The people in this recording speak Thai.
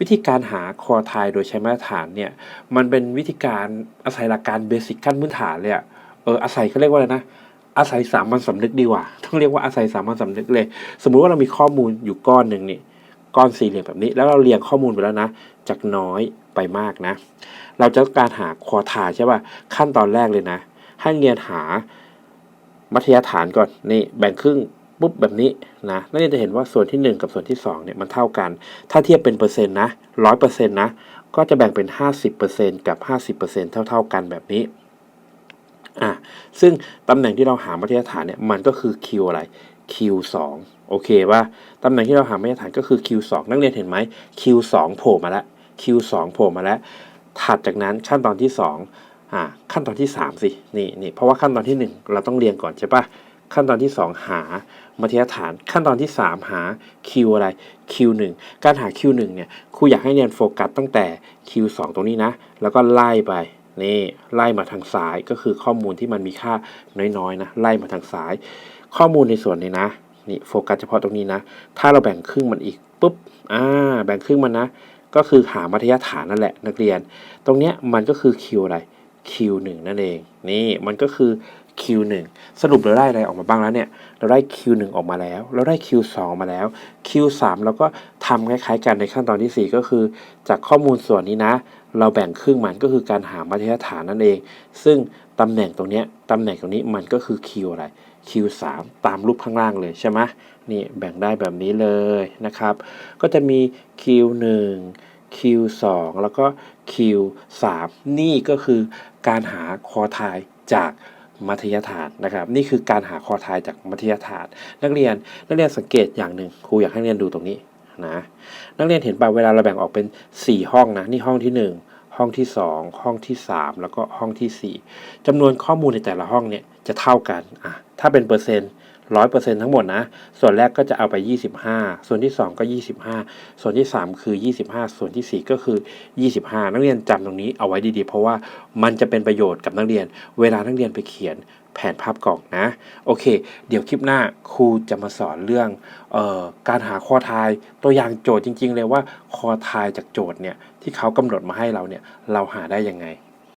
วิธีการหาคอไทยโดยใช้มาตรฐานเนี่ยมันเป็นวิธีการอาศัยหลักการเบสิกขั้นพื้นฐานเลยอะเอออาศัยเขาเรียกว่าอะไรนะอาศัยสามัญสำนึกดีกว่าต้องเรียกว่าอาศัยสามัญสำนึกเลย สมมุติว่าเรามีข้อมูลอยู่ก้อนหนึ่งนี่ก้อนสี่เหลี่ยมแบบนี้ แล้วเราเรียงข้อมูลไปแล้วนะ จากน้อยไปมากนะ เราจะการหาคอไทยใช่ป่ะขั้นตอนแรกเลยนะ ให้เรียนหามัธยฐานก่อนนี่แบ่งครึ่ง ปุ๊บแบบนี้นะนักเรียนจะเห็นว่าส่วนที่ 1 กับส่วนที่2เนี่ยมันเท่ากัน ถ้าเทียบเป็นเปอร์เซ็นต์นะร้อยเปอร์เซ็นต์นะ ก็จะแบ่งเป็น 50%กับ 50%เท่าๆกันแบบนี้อะซึ่งตำแหน่งที่เราหามัธยฐานเนี่ยมันก็คือ Q อะไร Q2 โอเคว่าตำแหน่งที่เราหามัธยฐานก็คือ Q2 นักเรียนเห็นไหม Q2 โผล่มาแล้ว Q2 โผล่มาแล้ว ถัดจากนั้นขั้นตอนที่2อ่าขั้นตอนที่ 3 สิ นี่นี่เพราะว่าขั้นตอนที่ 1 เราต้องเรียงก่อนใช่ปะ ขั้นตอนที่ 2 หามัธยฐาน ขั้นตอนที่ 3 หา Q อะไร Q1 การหา Q1 เนี่ยครูอยากให้เรียนโฟกัสตั้งแต่ Q2 ตรงนี้นะ แล้วก็ไล่ไปนี่ไล่มาทางซ้ายก็คือข้อมูลที่มันมีค่าน้อยๆนะไล่มาทางซ้าย ข้อมูลในส่วนนี้นะนี่โฟกัสเฉพาะตรงนี้นะ ถ้าเราแบ่งครึ่งมันอีกปุ๊บอ่าแบ่งครึ่งมันนะ ก็คือหามัธยฐานนั่นแหละนักเรียน ตรงเนี้ยมันก็คือ Q อะไร Q1 นั่นเอง นี่มันก็คือ Q1 สรุปเราได้อะไรออกมาบ้างแล้วเนี่ย เราได้ Q1 ออกมาแล้ว เราได้ Q2 มาแล้ว Q3 เราก็ทำคล้ายๆ กันในขั้นตอนที่ 4 ก็คือ จากข้อมูลส่วนนี้นะ เราแบ่งครึ่งมันก็คือการหามัธยฐานนั่นเอง ซึ่งตำแหน่งตรงเนี้ยตำแหน่งตรงนี้มันก็คือ Q อะไร Q3 ตามรูปข้างล่างเลยใช่ไหมนี่แบ่งได้แบบนี้เลยนะครับ ก็จะมี Q1 Q2 แล้วก็ Q3 นี่ก็คือการหาคอไทยจาก มัธยฐานนะครับ นี่คือการหาคอทายจากมัธยฐาน นักเรียนนักเรียนสังเกตอย่างหนึ่งครูอยากให้นักเรียนดูตรงนี้นะนักเรียนเห็นป่ะเวลาเราแบ่งออกเป็น 4 ห้องนะนี่ห้องที่ 1 ห้องที่ 2 ห้องที่ 3 แล้วก็ห้องที่ 4จำนวนข้อมูลในแต่ละห้องเนี่ยจะเท่ากันอะถ้าเป็นเปอร์เซ็นต์ ร้อยเปอร์เซ็นต์ทั้งหมดนะ ส่วนแรกก็จะเอาไป 25 ส่วนที่ 2 ก็ 25 ส่วนที่ 3 คือ 25 ส่วนทีสี่4 ก็คือ 25 นักเรียนจำตรงนี้เอาไว้ดีๆ เพราะว่ามันจะเป็นประโยชน์กับนักเรียน เวลานักเรียนไปเขียนแผนภาพกล่องนะ โอเค เดี๋ยวคลิปหน้าครูจะมาสอนเรื่องออการหาคอทายตัวอย่างโจทย์จริง ๆ เลยว่าคอทายจากโจทย์เนี่ยที่เขากำหนดมาให้เราเนี่ยเราหาได้ยังไง